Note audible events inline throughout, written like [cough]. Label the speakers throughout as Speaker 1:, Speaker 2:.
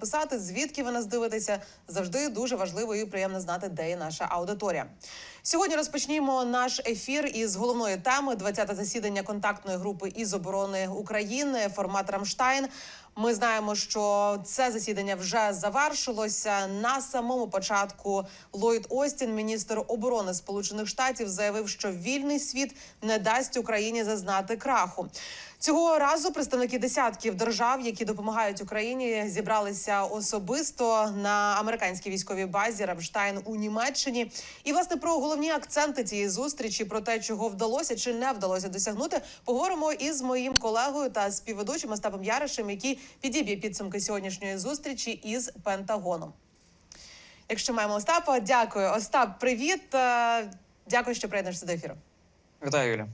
Speaker 1: писати, звідки ви нас дивитеся. Завжди дуже важливо і приємно знати, де є наша аудиторія. Сьогодні розпочнімо наш ефір із головної теми 20-те засідання контактної групи із оборони України, формат Рамштайн. Ми знаємо, що це засідання вже завершилося. На самому початку Ллойд Остін, міністр оборони Сполучених Штатів, заявив, що вільний світ не дасть Україні зазнати краху. Цього разу представники десятків держав, які допомагають Україні, зібралися особисто на американській військовій базі Рамштайн у Німеччині. І власне про головні акценти цієї зустрічі, про те, чого вдалося чи не вдалося досягнути, поговоримо із моїм колегою та співведучим Остапом Яришем, який підіб'є підсумки сьогоднішньої зустрічі із Пентагоном. Якщо маємо Остапа, дякую. Остап, привіт. Е, Дякую, що приєднуєшся до ефіру.
Speaker 2: Вітаю, Юля.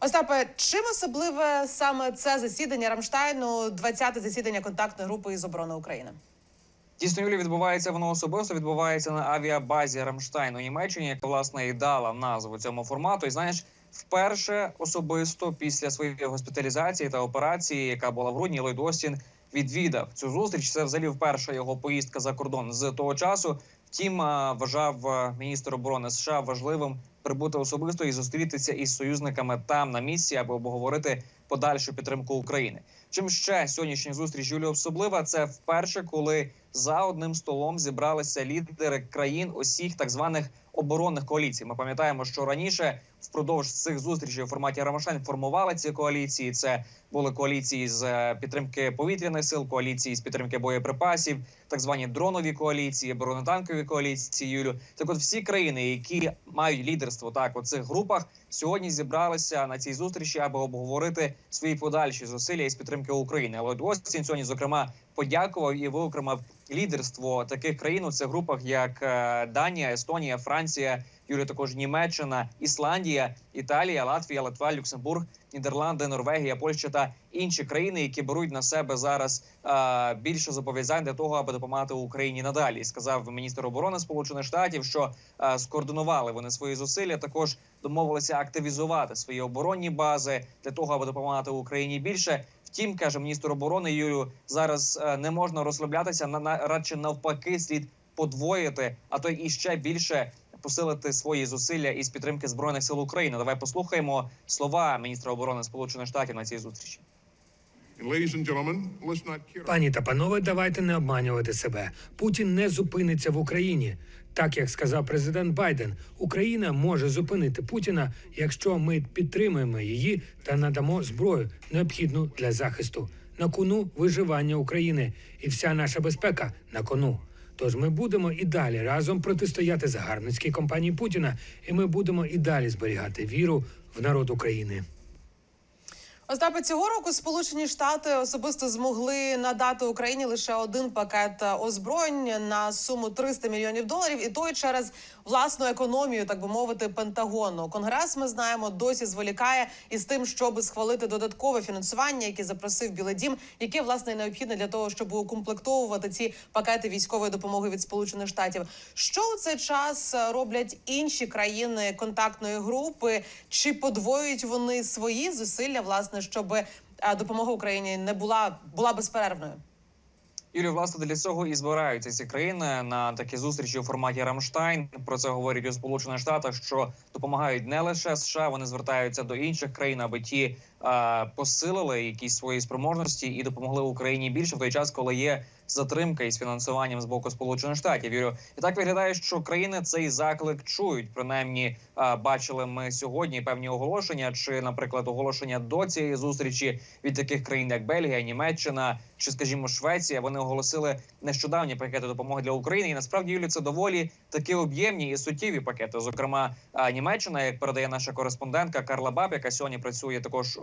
Speaker 1: Остапе, чим особливе саме це засідання Рамштайну, 20-те засідання контактної групи із оборони України?
Speaker 2: Дійсно, Юлі відбувається воно особисто. Відбувається на авіабазі Рамштайн у Німеччині, яка власне і дала назву цьому формату. І знаєш, вперше особисто після своєї госпіталізації та операції, яка була в грудні, Ллойд Остін відвідав цю зустріч. Це взагалі вперше його поїздка за кордон з того часу. Втім, вважав міністр оборони США важливим прибути особисто і зустрітися із союзниками там на місці, аби обговорити подальшу підтримку України. Чим ще сьогоднішня зустріч Юлі особлива? Це вперше, коли за одним столом зібралися лідери країн усіх так званих оборонних коаліцій. Ми пам'ятаємо, що раніше впродовж цих зустрічей у форматі Рамашайн формували ці коаліції. Це були коаліції з е, підтримки повітряних сил, коаліції з підтримки боєприпасів, так звані дронові коаліції, бронетанкові коаліції. Юлю так, от всі країни, які мають лідерство так у цих групах, сьогодні зібралися на цій зустрічі, аби обговорити свої подальші зусилля із підтримки України. Але Остін сьогодні, зокрема, подякував і виокремив лідерство таких країн у цих групах, як е, Данія, Естонія, Франція, Юрі, також Німеччина, Ісландія, Італія, Латвія, Литва, Люксембург, Нідерланди, Норвегія, Польща та інші країни, які беруть на себе зараз е, більше зобов'язань для того, аби допомагати Україні надалі. Сказав міністр оборони Сполучених Штатів, що е, скоординували вони свої зусилля. Також домовилися активізувати свої оборонні бази для того, аби допомагати Україні більше. Втім, каже міністр оборони Юрію, зараз е, не можна розслаблятися на, на радше навпаки, слід подвоїти, а то і ще більше посилити свої зусилля із підтримки збройних сил України. Давай послухаємо слова міністра оборони Сполучених Штатів на цій зустрічі.
Speaker 3: Пані та панове, давайте не обманювати себе. Путін не зупиниться в Україні. Так як сказав президент Байден, Україна може зупинити Путіна, якщо ми підтримаємо її та надамо зброю, необхідну для захисту. На кону виживання України і вся наша безпека на кону. Тож ми будемо і далі разом протистояти загарбницькій компанії Путіна, і ми будемо і далі зберігати віру в народ України.
Speaker 1: Остапе, цього року Сполучені Штати особисто змогли надати Україні лише один пакет е, озброєнь на суму 300 мільйонів доларів, і той через власну економію, так би мовити, Пентагону. Конгрес ми знаємо досі зволікає із тим, щоб схвалити додаткове фінансування, яке запросив Білий Дім, яке власне необхідне для того, щоб укомплектовувати ці пакети військової допомоги від Сполучених Штатів. Що у цей час е, роблять інші країни контактної групи? Чи подвоюють вони свої зусилля, власне, щоб е, допомога Україні не була була безперервною?
Speaker 2: Юрій, власне, для цього і збираються ці країни на такі зустрічі у форматі Рамштайн. Про це говорять у Сполучених Штатах, що допомагають не лише США, вони звертаються до інших країн, аби ті посилили якісь свої спроможності і допомогли Україні більше в той час, коли є затримка із фінансуванням з боку Сполучених Штатів. Юрію, і так виглядає, що країни цей заклик чують. Принаймні, е, бачили ми сьогодні певні оголошення, чи, наприклад, оголошення до цієї зустрічі від таких країн, як Бельгія, Німеччина чи, скажімо, Швеція. Вони оголосили нещодавні пакети допомоги для України. І насправді Юлі це доволі такі об'ємні і суттєві пакети. Зокрема, е, Німеччина, як передає наша кореспондентка Карла Баб, яка сьогодні працює також е,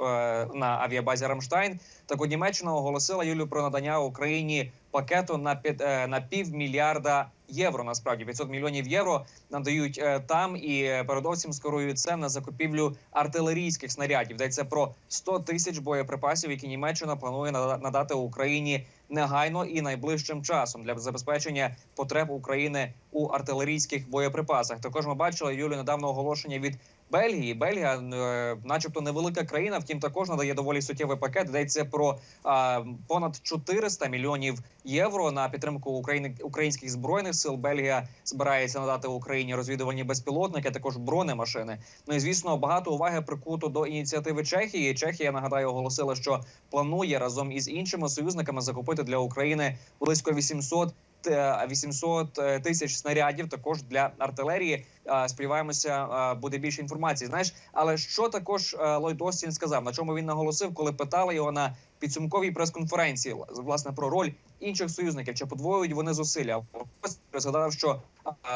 Speaker 2: на авіабазі Рамштайн. Так Німеччина оголосила Юлю про надання Україні пакету на п'ят- е, на півмільярда євро. Насправді 500 мільйонів євро надають е, там, і е, передовсім скорують це на закупівлю артилерійських снарядів. Йдеться про 100 тисяч боєприпасів, які Німеччина планує нада- надати Україні негайно і найближчим часом для забезпечення потреб України у артилерійських боєприпасах. Також ми бачили Юлі недавно оголошення від Бельгії. Бельгія, е, начебто, невелика країна, втім також надає доволі суттєвий пакет. Йдеться про а, понад 400 мільйонів євро на підтримку України українських збройних сил. Бельгія збирається надати Україні розвідувальні безпілотники, також бронемашини. Ну і звісно, багато уваги прикуто до ініціативи Чехії. Чехія нагадаю оголосила, що планує разом із іншими союзниками закупити для України близько 800 те- 800 е, тисяч снарядів також для артилерії. Е, Сподіваємося, е, буде більше інформації. Знаєш, але що також е, Ллойд Остін сказав, на чому він наголосив, коли питали його на підсумковій прес-конференції власне про роль інших союзників, чи подвоюють вони зусилля? Ось згадав, що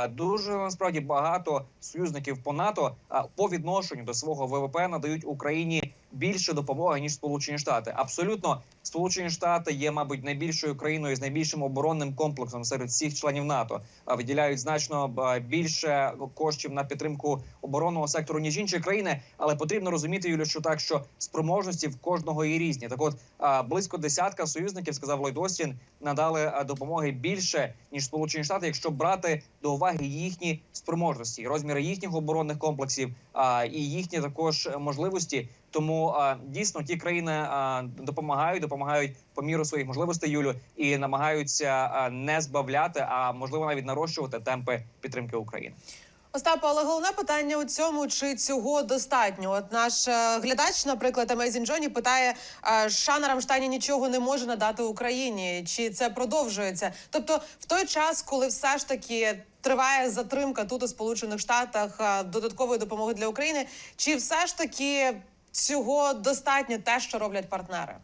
Speaker 2: е, дуже насправді багато союзників по НАТО е, по відношенню до свого ВВП надають Україні більше допомоги ніж Сполучені Штати. Абсолютно, Сполучені Штати є, мабуть, найбільшою країною з найбільшим оборонним комплексом серед всіх членів НАТО. Виділяють значно більше коштів на підтримку оборонного сектору ніж інші країни. Але потрібно розуміти, Юлю, що так, що спроможності в кожного є різні. Так, от близько десятка союзників, сказав Ллойд Остін, надали допомоги більше ніж Сполучені Штати, якщо брати до уваги їхні спроможності, розміри їхніх оборонних комплексів і їхні також можливості. Тому дійсно ті країни допомагають, допомагають по міру своїх можливостей, Юлю, і намагаються не збавляти, а можливо навіть нарощувати темпи підтримки України.
Speaker 1: Остапа, але головне питання у цьому, чи цього достатньо. От наш е, глядач, наприклад, Amazing Джоні питає, е, США на Рамштайні нічого не може надати Україні, чи це продовжується? Тобто, в той час, коли все ж таки триває затримка тут у Сполучених Штатах е, додаткової допомоги для України, чи все ж таки цього достатньо те, що роблять партнери?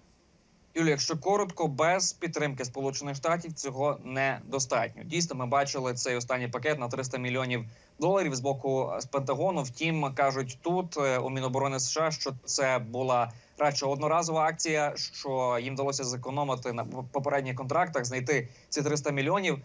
Speaker 2: Юлі, якщо коротко, без підтримки Сполучених Штатів цього недостатньо. Дійсно, ми бачили цей останній пакет на 300 мільйонів доларів з боку з Пентагону. Втім, кажуть тут е, у Міноборони США, що це була радше одноразова акція, що їм вдалося зекономити на попередніх контрактах, знайти ці 300 мільйонів,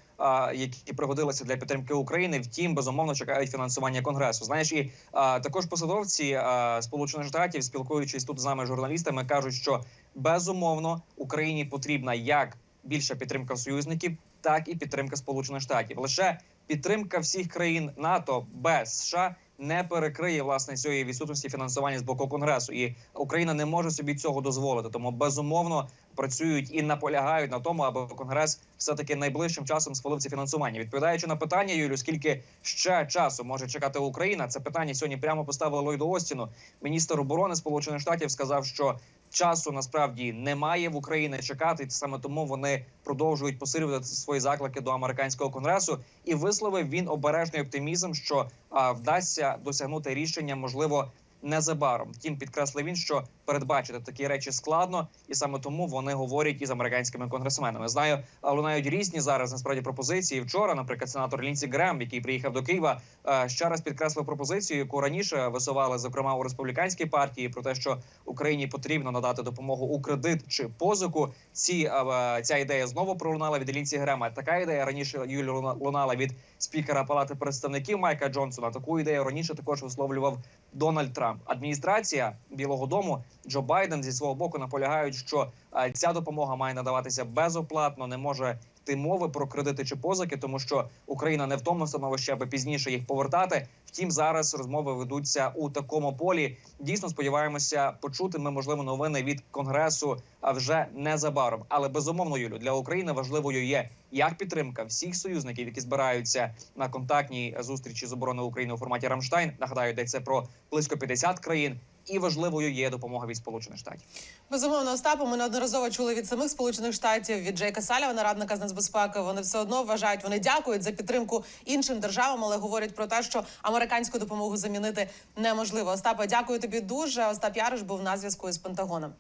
Speaker 2: які пригодилися для підтримки України. Втім, безумовно чекають фінансування конгресу. Знаєш, і також посадовці Сполучених Штатів, спілкуючись тут з нами, журналістами, кажуть, що безумовно Україні потрібна як більша підтримка союзників, так і підтримка Сполучених Штатів. Лише підтримка всіх країн НАТО без США не перекриє власне цієї відсутності фінансування з боку конгресу, і Україна не може собі цього дозволити. Тому безумовно працюють і наполягають на тому, аби конгрес все таки найближчим часом схвалив це фінансування. Відповідаючи на питання, Юлю, скільки ще часу може чекати Україна? Це питання сьогодні прямо поставили Лойду Остіну. Міністр оборони Сполучених Штатів сказав, що часу насправді немає в Україні чекати. Саме тому вони продовжують посилювати свої заклики до американського конгресу. І висловив він обережний оптимізм, що а, вдасться досягнути рішення, можливо. Незабаром, втім, підкреслив він, що передбачити такі речі складно, і саме тому вони говорять із американськими конгресменами. Знаю, лунають різні зараз насправді пропозиції. Вчора, наприклад, сенатор Лінсі Грем, який приїхав до Києва, е, ще раз підкреслив пропозицію, яку раніше висували, зокрема у республіканській партії, про те, що Україні потрібно надати допомогу у кредит чи позику. Ці е, ця ідея знову пролунала від Лінсі Грема. Така ідея раніше Юлі лунала від спікера Палати представників Майка Джонсона. Таку ідею раніше також висловлював Дональд Трамп. Адміністрація Білого Дому Джо Байден зі свого боку наполягають, що е, ця допомога має надаватися безоплатно, не може йти мови про кредити чи позики, тому що Україна не в тому становищі, аби пізніше їх повертати. Втім, зараз розмови ведуться у такому полі. Дійсно, сподіваємося почути ми можливо новини від конгресу а вже незабаром. Але безумовно, Юлю для України важливою є як підтримка всіх союзників, які збираються на контактній зустрічі з обороною України у форматі Рамштайн. Нагадаю, йдеться про близько 50 країн. І важливою є допомога від Сполучених Штатів.
Speaker 1: Безумовно, Остапу, ми неодноразово чули від самих сполучених штатів від Джейка Салівана, радника з нацбезпеки. Вони все одно вважають, вони дякують за підтримку іншим державам, але говорять про те, що американську допомогу замінити неможливо. Остапа, дякую тобі дуже. Остап Яриш був на зв'язку із Пентагоном.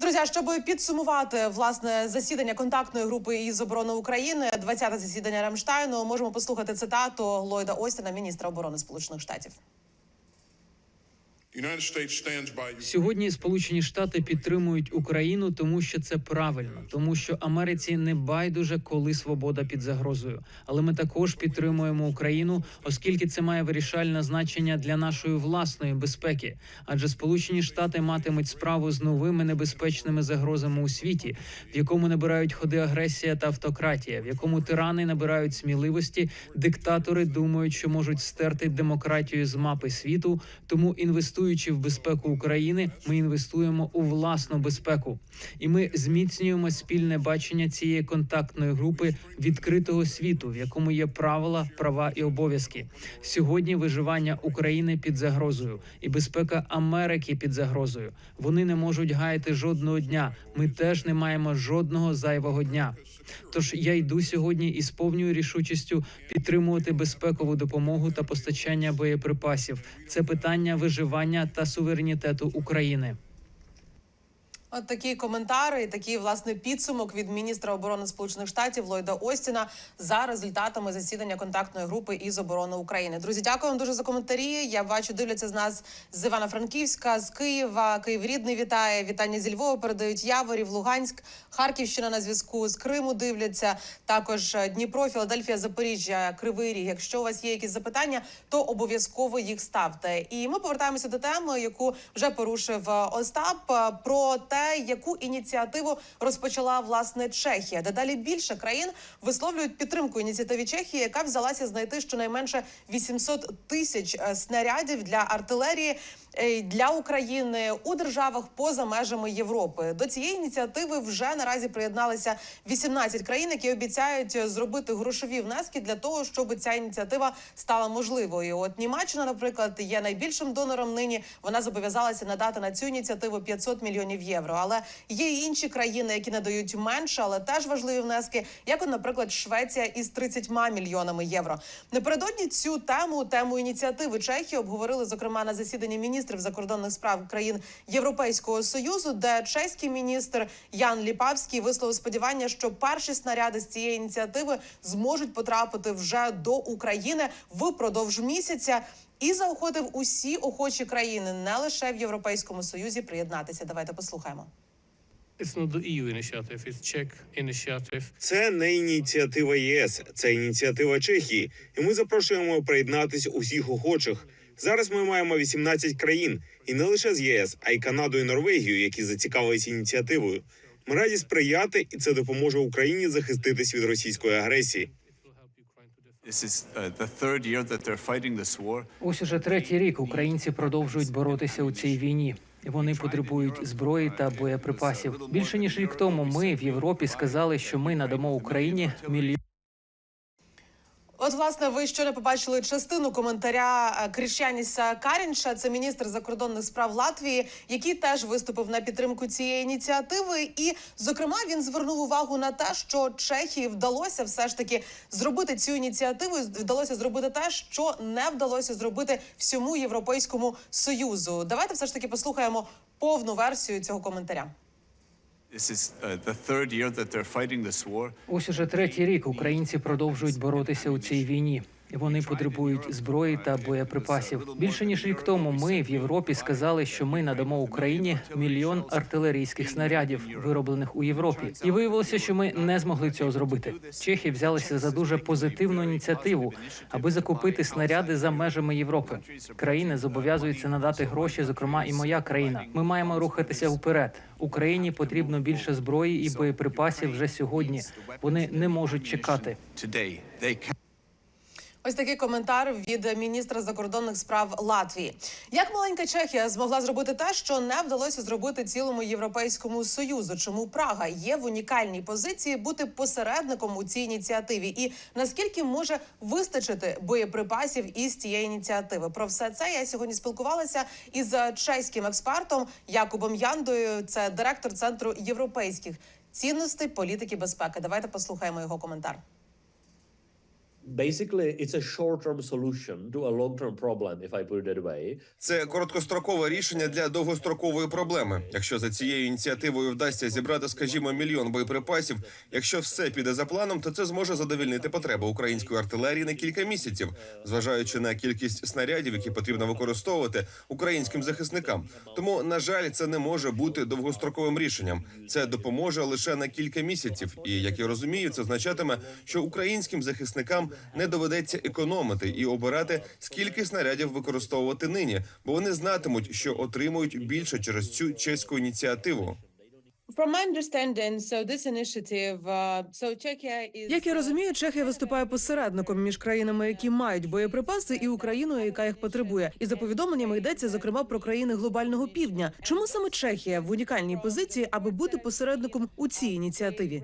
Speaker 1: Друзі, щоб підсумувати власне засідання контактної групи із оборони України, 20-те засідання Рамштайну, можемо послухати цитату Ллойда Остіна, міністра оборони Сполучених Штатів.
Speaker 4: Сьогодні Сполучені Штати підтримують Україну, тому що це правильно, тому що Америці не байдуже, коли свобода під загрозою. Але ми також підтримуємо Україну, оскільки це має вирішальне значення для нашої власної безпеки. Адже Сполучені Штати матимуть справу з новими небезпечними загрозами у світі, в якому набирають ходи агресія та автократія, в якому тирани набирають сміливості, диктатори думають, що можуть стерти демократію з мапи світу. Тому інвестуючи в безпеку України, ми інвестуємо у власну безпеку, і ми зміцнюємо спільне бачення цієї контактної групи відкритого світу, в якому є правила, права і обов'язки. Сьогодні виживання України під загрозою і безпека Америки під загрозою. Вони не можуть гаяти жодного дня. Ми теж не маємо жодного зайвого дня. Тож я йду сьогодні із повною рішучістю підтримувати безпекову допомогу та постачання боєприпасів. Це питання виживання та суверенітету України.
Speaker 1: От такі коментари і такий власне підсумок від міністра оборони Сполучених Штатів Ллойда Остіна за результатами засідання контактної групи із оборони України. Друзі, дякую вам дуже за коментарі. Я бачу, дивляться з нас з Івано-Франківська, з Києва. Київ рідний вітає. Вітання зі Львова передають Яворів, Луганськ, Харківщина на зв'язку з Криму. Дивляться також е, Дніпро, Філадельфія, Запоріжжя, Кривий Ріг. Якщо у вас є якісь запитання, то обов'язково їх ставте. І ми повертаємося до теми, яку вже порушив е, Остап е, про те, яку ініціативу розпочала власне Чехія. Дедалі більше країн висловлюють підтримку ініціативі Чехії, яка взялася знайти щонайменше 800 тисяч е, снарядів для артилерії. е, Для України у державах поза межами Європи до цієї ініціативи вже наразі приєдналися 18 країн, які обіцяють е, зробити грошові внески для того, щоб ця ініціатива стала можливою. От Німеччина, наприклад, є найбільшим донором нині. Вона зобов'язалася надати на цю ініціативу 500 мільйонів євро. Але є і інші країни, які надають менше, але теж важливі внески, як, наприклад, Швеція із 30 мільйонами євро. Напередодні цю тему, тему ініціативи Чехії, обговорили зокрема на засіданні міністрів закордонних справ країн Європейського союзу, де чеський міністр Ян Ліпавський висловив сподівання, що перші снаряди з цієї ініціативи зможуть потрапити вже до України впродовж місяця. І заохотив усі охочі країни, не лише в Європейському Союзі, приєднатися. Давайте послухаємо.
Speaker 5: Initiative.
Speaker 6: Це не ініціатива ЄС, це ініціатива Чехії, і ми запрошуємо приєднатись усіх охочих. Зараз ми маємо 18 країн, і не лише з єС, а й Канаду і Норвегію, які зацікавились ініціативою. Ми раді сприяти, і це допоможе Україні захиститись від російської агресії.
Speaker 4: Ось уже третій рік українці продовжують боротися у цій війні. Вони потребують зброї та боєприпасів. Більше ніж рік тому ми в Європі сказали, що ми надамо Україні мільйон.
Speaker 1: От, власне, ви щойно побачили частину коментаря е, Кріщаніса Карінша, це міністр закордонних справ Латвії, який теж виступив на підтримку цієї ініціативи. І, зокрема, він звернув увагу на те, що Чехії вдалося все ж таки зробити цю ініціативу. Вдалося зробити те, що не вдалося зробити всьому європейському союзу. Давайте все ж таки послухаємо повну версію цього коментаря.
Speaker 4: Ось уже третій рік українці продовжують боротися у цій війні. Вони потребують зброї та боєприпасів. Більше ніж рік тому ми в Європі сказали, що ми надамо Україні мільйон артилерійських снарядів, вироблених у Європі. І виявилося, що ми не змогли цього зробити. Чехи взялися за дуже позитивну ініціативу, аби закупити снаряди за межами Європи. Країни зобов'язуються надати гроші, зокрема і моя країна. Ми маємо рухатися вперед. Україні потрібно більше зброї і боєприпасів вже сьогодні. Вони не можуть чекати.
Speaker 1: Ось такий коментар від міністра закордонних справ Латвії. Як маленька Чехія змогла зробити те, що не вдалося зробити цілому європейському союзу? Чому Прага є в унікальній позиції бути посередником у цій ініціативі? І наскільки може вистачити боєприпасів із цієї ініціативи? Про все це я сьогодні спілкувалася із чеським експертом Якубом Яндою. Це директор центру європейських цінностей політики безпеки. Давайте послухаємо його коментар.
Speaker 7: Basically it's a short-term solution to a long-term problem, if I put it that way.
Speaker 8: Це короткострокове рішення для довгострокової проблеми. Якщо за цією ініціативою вдасться зібрати, скажімо, мільйон боєприпасів, якщо все піде за планом, то це зможе задовільнити потреби української артилерії на кілька місяців, зважаючи на кількість снарядів, які потрібно використовувати українським захисникам. Тому, на жаль, це не може бути довгостроковим рішенням. Це допоможе лише на кілька місяців. І як я розумію, це означатиме, що українським захисникам не доведеться економити і обирати, скільки снарядів використовувати нині, бо вони знатимуть, що отримують більше через цю чеську ініціативу.
Speaker 9: Як я розумію, Чехія виступає посередником між країнами, які мають боєприпаси, і Україною, яка їх потребує. І за повідомленнями йдеться зокрема про країни глобального півдня. Чому саме Чехія в унікальній позиції, аби бути посередником у цій ініціативі?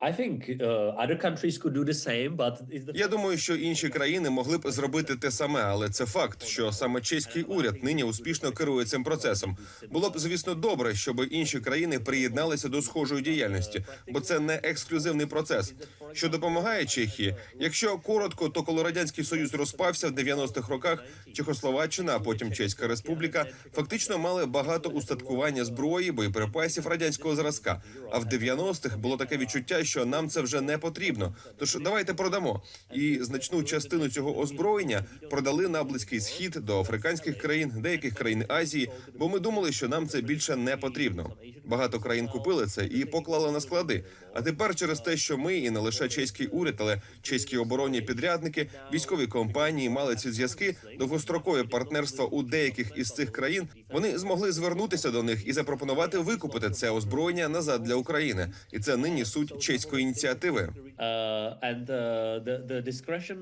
Speaker 7: I think uh, other countries could do the same, but it's the
Speaker 8: Я думаю, що інші країни могли б зробити те саме, але це факт, що саме чеський уряд нині успішно керує цим процесом. Було б, звісно, добре, щоб інші країни приєдналися до схожої діяльності, бо це не ексклюзивний процес. Що допомагає Чехії? Якщо коротко, то коли радянський союз розпався в 90-х роках, Чехословаччина, а потім Чеська Республіка, фактично мали багато устаткування зброї, боєприпасів радянського зразка. А в 90-х було таке відчуття, що нам це вже не потрібно. Тож давайте продамо. І значну частину цього озброєння продали на близький схід до африканських країн, деяких країн Азії, бо ми думали, що нам це більше не потрібно. Багато країн купили це і поклали на склади. А тепер через те, що ми і не лише чеський уряд, але чеські оборонні підрядники, військові компанії мали ці зв'язки, довгострокові партнерства у деяких із цих країн. Вони змогли звернутися до них і запропонувати викупити це озброєння назад для України. І це нині суть чеської ініціативи.
Speaker 7: uh,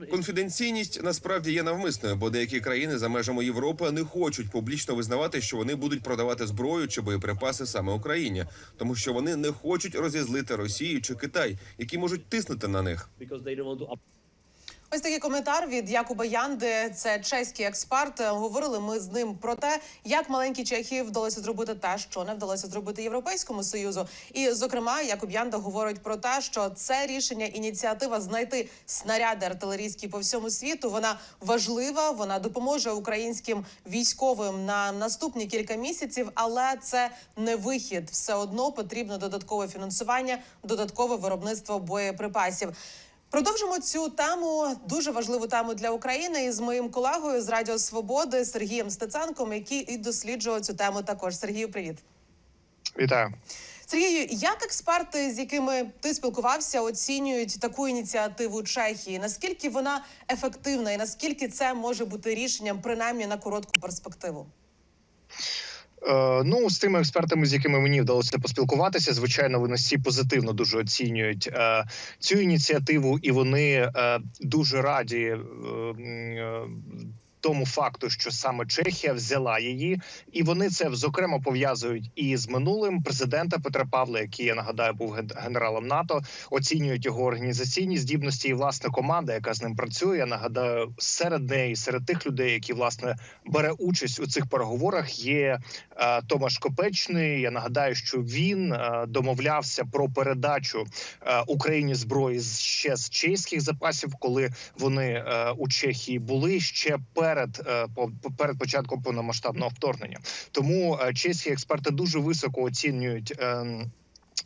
Speaker 7: uh,
Speaker 8: Конфіденційність насправді є навмисною, бо деякі країни за межами Європи не хочуть публічно визнавати, що вони будуть продавати зброю чи боєприпаси саме Україні, тому що вони не хочуть розізлити Росію чи Китай, які можуть тиснути на них.
Speaker 1: Ось такий коментар від Якуба Янди. Це чеський експерт. Говорили ми з ним про те, як маленькій Чехії вдалося зробити те, що не вдалося зробити Європейському союзу. І зокрема, Якуб Янда говорить про те, що це рішення ініціатива знайти снаряди артилерійські по всьому світу. Вона важлива. Вона допоможе українським військовим на наступні кілька місяців, але це не вихід. Все одно потрібно додаткове фінансування, додаткове виробництво боєприпасів. Продовжимо цю тему, дуже важливу тему для України, із моїм колегою з Радіо Свободи Сергієм Стеценком, який і досліджував цю тему. Також Сергію, привіт.
Speaker 10: Вітаю.
Speaker 1: Сергію, як експерти, з якими ти спілкувався, оцінюють таку ініціативу Чехії? Наскільки вона ефективна, і наскільки це може бути рішенням, принаймні на коротку перспективу?
Speaker 10: Е, ну, з тими експертами, з якими мені вдалося поспілкуватися, звичайно, вони всі позитивно дуже оцінюють е, цю ініціативу, і вони е, дуже раді. Е, е, тому факту, що саме Чехія взяла її, і вони це зокрема пов'язують і з минулим президента Петра Павла, який я нагадаю був ген- генералом НАТО, оцінюють його організаційні здібності і власне команда, яка з ним працює. Я нагадаю, серед неї, серед тих людей, які власне бере участь у цих переговорах, є е, Томаш Копечний. Я нагадаю, що він е, домовлявся про передачу е, Україні зброї ще з чеських запасів, коли вони е, у Чехії були ще перед е, перед початком повномасштабного вторгнення. Тому е, чеські експерти дуже високо оцінюють.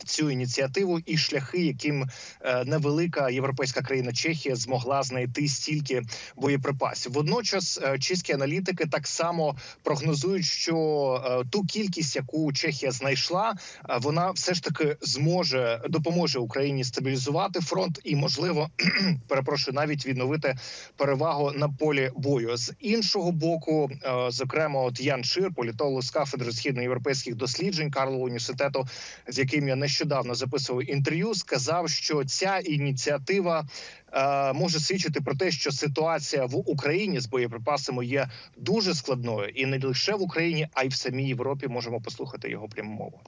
Speaker 10: Цю ініціативу і шляхи, яким е, невелика європейська країна Чехія змогла знайти стільки боєприпасів. Водночас е, чеські аналітики так само прогнозують, що е, ту кількість, яку Чехія знайшла, вона все ж таки зможе допоможе Україні стабілізувати фронт і, можливо, [clears throat] перепрошую, навіть відновити перевагу на полі бою. З іншого боку, зокрема, от Ян Шир, політолог з кафедри східноєвропейських досліджень Карлового університету, з яким я нещодавно записував інтерв'ю, сказав, що ця ініціатива е, може свідчити про те, що ситуація в Україні з боєприпасами є дуже складною, і не лише в Україні, а й в самій Європі. Можемо послухати його пряму мову.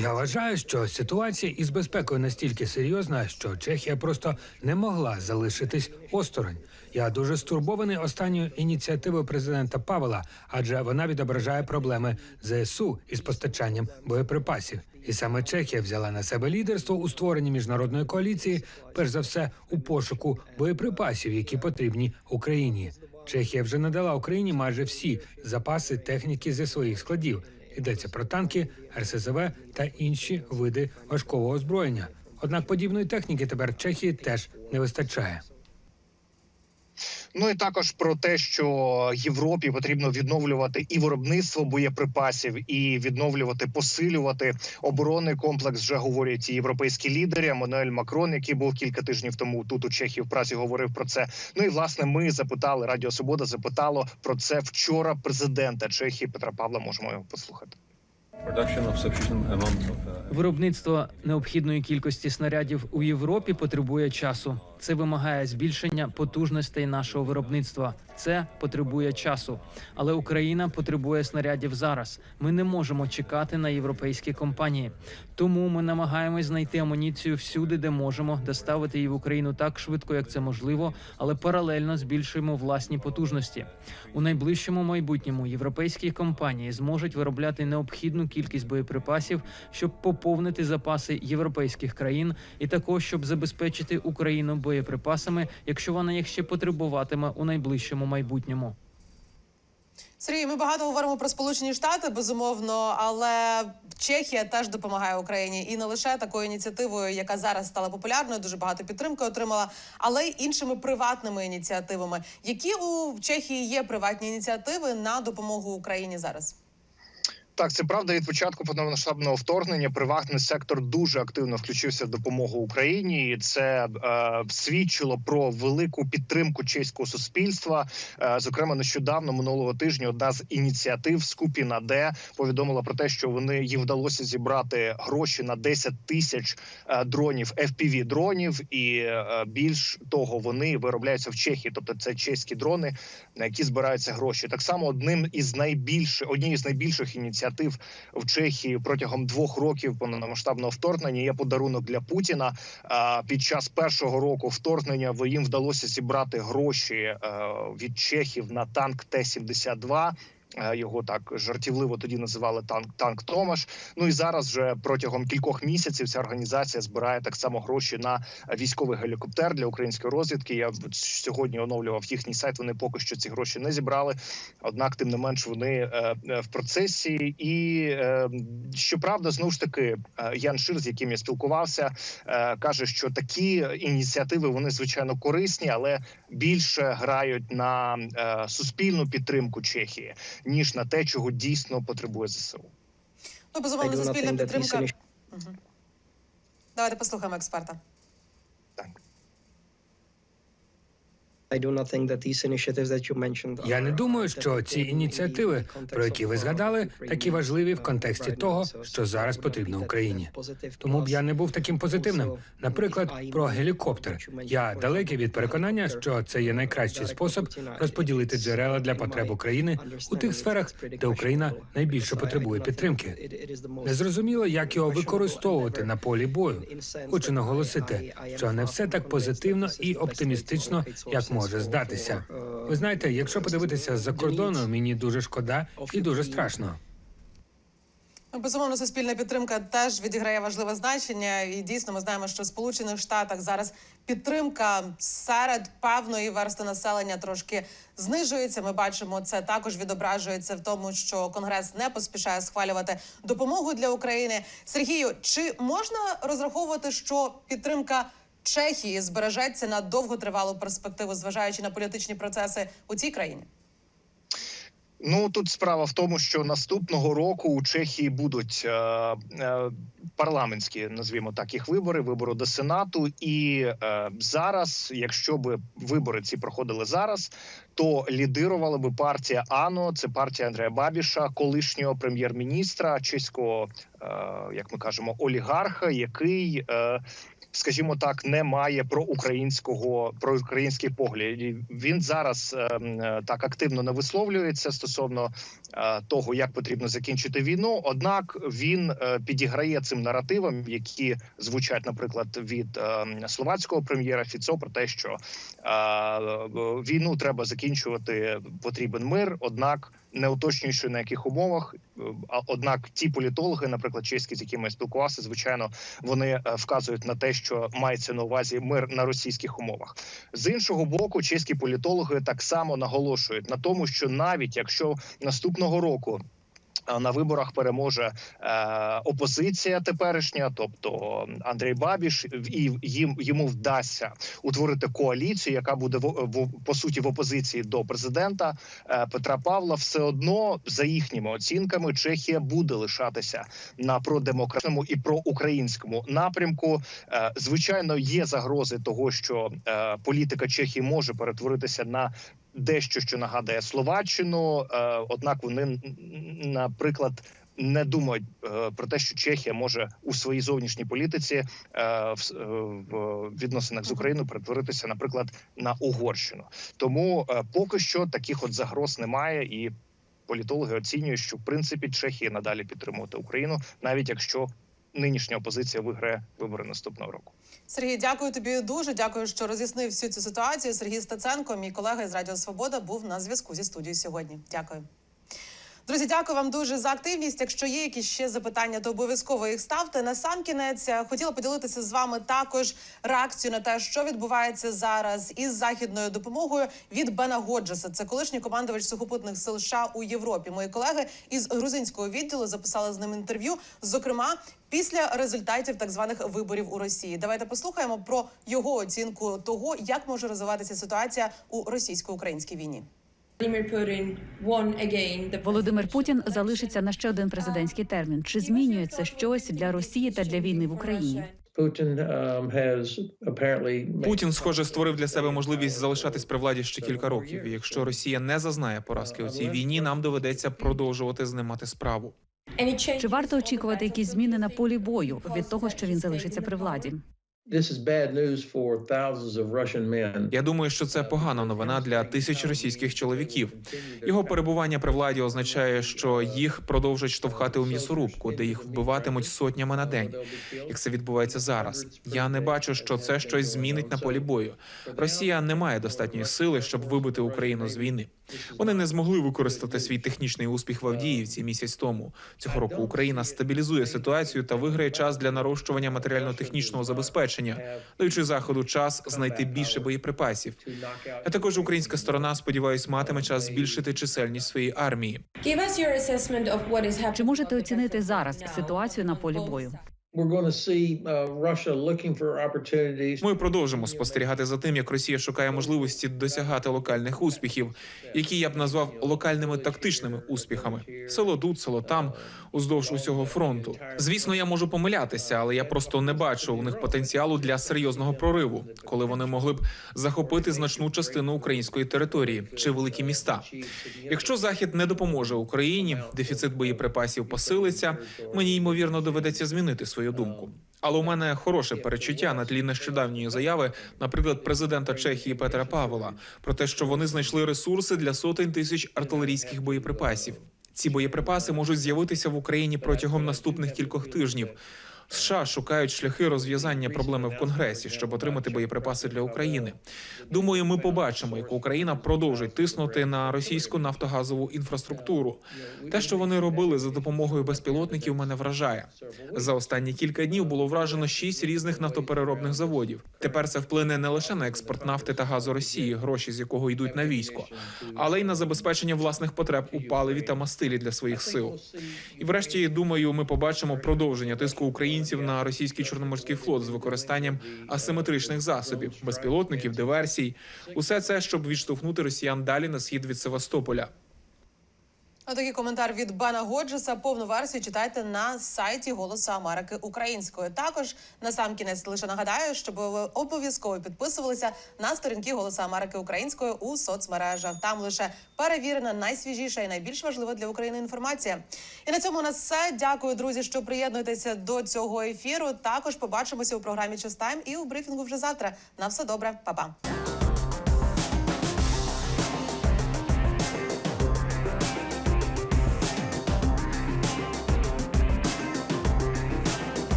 Speaker 3: Я вважаю, що ситуація із безпекою настільки серйозна, що Чехія просто не могла залишитись осторонь. Я дуже стурбований останньою ініціативою президента Павла, адже вона відображає проблеми ЗСУ із постачанням боєприпасів. І саме Чехія взяла на себе лідерство у створенні міжнародної коаліції, перш за все у пошуку боєприпасів, які потрібні Україні. Чехія вже надала Україні майже всі запаси техніки зі своїх складів. Йдеться про танки, РСЗВ та інші види важкого озброєння. Однак подібної техніки тепер Чехії теж не вистачає.
Speaker 10: Ну і також про те, що Європі потрібно відновлювати і виробництво боєприпасів, і відновлювати, посилювати оборонний комплекс. Вже говорять і європейські лідери. Еммануель Макрон, який був кілька тижнів тому тут у Чехії в праці, говорив про це. Ну і власне ми запитали Радіо Свобода запитало про це вчора президента Чехії Петра Павла. Можемо його послухати.
Speaker 4: Виробництво необхідної кількості снарядів у Європі потребує часу. Це вимагає збільшення потужностей нашого виробництва. Це потребує часу. Але Україна потребує снарядів зараз. Ми не можемо чекати на європейські компанії. Тому ми намагаємось знайти амуніцію всюди, де можемо, доставити її в Україну так швидко, як це можливо, але паралельно збільшуємо власні потужності. У найближчому майбутньому європейські компанії зможуть виробляти необхідну кількість боєприпасів, щоб поповнити запаси європейських країн, і також щоб забезпечити Україну боєприпасами, якщо вона їх ще потребуватиме у найближчому майбутньому.
Speaker 1: Сергій, ми багато говоримо про Сполучені Штати, безумовно, але Чехія теж допомагає Україні і не лише такою ініціативою, яка зараз стала популярною, дуже багато підтримки отримала, але й іншими приватними ініціативами. Які у Чехії є приватні ініціативи на допомогу Україні зараз?
Speaker 10: Так, це правда. Від початку повномасштабного вторгнення приватний сектор дуже активно включився в допомогу Україні, і це е, свідчило про велику підтримку чеського суспільства. Е, зокрема, нещодавно минулого тижня одна з ініціатив Скупіна Д повідомила про те, що вони їм вдалося зібрати гроші на 10 тисяч е, дронів fpv дронів, і е, більш того, вони виробляються в Чехії, тобто це чеські дрони, на які збираються гроші. Так само одним із найбільших однією з найбільших ініціатив в Чехії протягом двох років повномасштабного вторгнення є подарунок для Путіна. Під час першого року вторгнення їм вдалося зібрати гроші е, від чехів на танк Т-72. Е, Його так жартівливо тоді називали танк танк Томаш. Ну і зараз вже протягом кількох місяців ця організація збирає так само гроші на військовий гелікоптер для української розвідки. Я сьогодні оновлював їхній сайт. Вони поки що ці гроші не зібрали. Однак, тим не менш, вони е, е, в процесі. І щоправда, знову ж таки, Ян Шир, з яким я спілкувався, каже, що такі ініціативи вони звичайно корисні, але більше грають на суспільну підтримку Чехії ніж на те, чого дійсно потребує ЗСУ.
Speaker 1: Ну, безумовно, суспільна підтримка. Угу. Давайте послухаємо експерта.
Speaker 3: Я не думаю, що ці ініціативи, про які ви згадали, такі важливі в контексті того, що зараз потрібно Україні. Тому б я не був таким позитивним. Наприклад, про гелікоптер. Я далекий від переконання, що це є найкращий спосіб розподілити джерела для потреб України у тих сферах, де Україна найбільше потребує підтримки. Незрозуміло, як його використовувати на полі бою. Хочу наголосити, що не все так позитивно і оптимістично, як може здатися. Ви знаєте, якщо подивитися з-за кордону, мені дуже шкода і дуже страшно.
Speaker 1: Ну, безумовно, суспільна підтримка теж відіграє важливе значення, і дійсно ми знаємо, що в Сполучених Штатах зараз підтримка серед певної версти населення трошки знижується. Ми бачимо, це також відображується в тому, що Конгрес не поспішає схвалювати допомогу для України. Сергію, чи можна розраховувати, що підтримка Чехії збережеться на довготривалу перспективу, зважаючи на політичні процеси у цій країні?
Speaker 10: Ну тут справа в тому, що наступного року у Чехії будуть е, е, парламентські, назвімо так, їх вибори, вибори до сенату. І е, зараз, якщо би вибори ці проходили зараз, то лідирувала би партія АНО, це партія Андрея Бабіша, колишнього прем'єр-міністра чеського, е, як ми кажемо, олігарха, який. Е, Скажімо так, не має проукраїнського проукраїнських поглядів. Він зараз е, е, так активно не висловлюється стосовно того, як потрібно закінчити війну. Однак він е, підіграє цим наративам, які звучать, наприклад, від е, словацького прем'єра Фіцо про те, що е, війну треба закінчувати, потрібен мир. Однак не уточнюючи на яких умовах. Е, однак ті політологи, наприклад, чеські, з якими я спілкувався, звичайно, вони е, вказують на те, що мається на увазі мир на російських умовах. З іншого боку, чеські політологи так само наголошують на тому, що навіть якщо наступного року. На виборах переможе е, опозиція теперішня, тобто Андрій Бабіш, і їм йому вдасться утворити коаліцію, яка буде в, в по суті в опозиції до президента е, Петра Павла. Все одно за їхніми оцінками Чехія буде лишатися на продемократичному і проукраїнському напрямку. Е, звичайно, є загрози того, що е, політика Чехії може перетворитися на дещо, що нагадує Словаччину. Е, однак вони, наприклад. Не думають е, про те, що Чехія може у своїй зовнішній політиці е, в, відносинах з Україною перетворитися, наприклад, на Угорщину. Тому поки що таких от загроз немає, і політологи оцінюють, що в принципі Чехія надалі підтримувати Україну, навіть якщо нинішня опозиція виграє вибори наступного року.
Speaker 1: Сергій, дякую тобі дуже. Дякую, що роз'яснив всю цю ситуацію. Сергій Стеценко, мій колега із Радіо Свобода, був на зв'язку зі студією сьогодні. Дякую. Друзі, дякую вам дуже за активність. Якщо є якісь ще запитання, то обов'язково їх ставте. На сам кінець е, хотіла поділитися з вами також реакцію на те, що відбувається зараз із західною допомогою від Бена Годжеса. Це колишній командувач сухопутних сил США у Європі. Мої колеги із грузинського відділу записали з ним інтерв'ю. Зокрема, після результатів так званих виборів у Росії. Давайте послухаємо про його оцінку того, як може розвиватися ситуація у російсько-українській війні.
Speaker 11: Володимир Путін залишиться на ще один президентський термін. Чи змінює це щось для Росії та для війни в Україні?
Speaker 12: Путін, схоже, створив для себе можливість залишатись при владі ще кілька років. І якщо Росія не зазнає поразки у цій війні, нам доведеться продовжувати з ним мати справу.
Speaker 11: Чи варто очікувати якісь зміни на полі бою від того, що він залишиться при владі?
Speaker 12: Я думаю, що це погана новина для тисяч російських чоловіків. Його перебування при владі означає, що їх продовжать штовхати у м'ясорубку, де їх вбиватимуть сотнями на день. Як це відбувається зараз? Я не бачу, що це щось змінить на полі бою. Росія не має достатньої сили, щоб вибити Україну з війни. Вони не змогли використати свій технічний успіх в Авдіївці місяць тому. Цього року Україна стабілізує ситуацію та виграє час для нарощування матеріально-технічного забезпечення, даючи заходу час знайти більше боєприпасів. А також українська сторона, сподіваюсь, матиме час збільшити чисельність своєї армії.
Speaker 11: Чи можете оцінити зараз ситуацію на полі бою?
Speaker 12: Ми продовжимо спостерігати за тим, як Росія шукає можливості досягати локальних успіхів, які я б назвав локальними тактичними успіхами. Село тут, село там, уздовж усього фронту. Звісно, я можу помилятися, але я просто не бачу у них потенціалу для серйозного прориву, коли вони могли б захопити значну частину української території чи великі міста. Якщо захід не допоможе Україні, дефіцит боєприпасів посилиться. Мені ймовірно доведеться змінити свою думку. Але у мене хороше перечуття на тлі нещодавньої заяви, наприклад, президента Чехії Петра Павла, про те, що вони знайшли ресурси для сотень тисяч артилерійських боєприпасів. Ці боєприпаси можуть з'явитися в Україні протягом наступних кількох тижнів. США шукають шляхи розв'язання проблеми в Конгресі, щоб отримати боєприпаси для України. Думаю, ми побачимо, як Україна продовжить тиснути на російську нафтогазову інфраструктуру. Те, що вони робили за допомогою безпілотників, мене вражає. За останні кілька днів було вражено шість різних нафтопереробних заводів. Тепер це вплине не лише на експорт нафти та газу Росії, гроші з якого йдуть на військо, але й на забезпечення власних потреб у паливі та мастилі для своїх сил. І врешті, думаю, ми побачимо продовження тиску українців на російський чорноморський флот з використанням асиметричних засобів, безпілотників, диверсій. Усе це щоб відштовхнути росіян далі на схід від Севастополя.
Speaker 1: Отакий коментар від Бена Годжеса. Повну версію читайте на сайті Голосу Америки українською. Також на сам кінець лише нагадаю, щоб ви обов'язково підписувалися на сторінки Голосу Америки українською у соцмережах. Там лише перевірена найсвіжіша і найбільш важлива для України інформація. І на цьому у нас все. Дякую, друзі, що приєднуєтеся до цього ефіру. Також побачимося у програмі «Час Тайм» і у брифінгу вже завтра. На все добре, Па-па.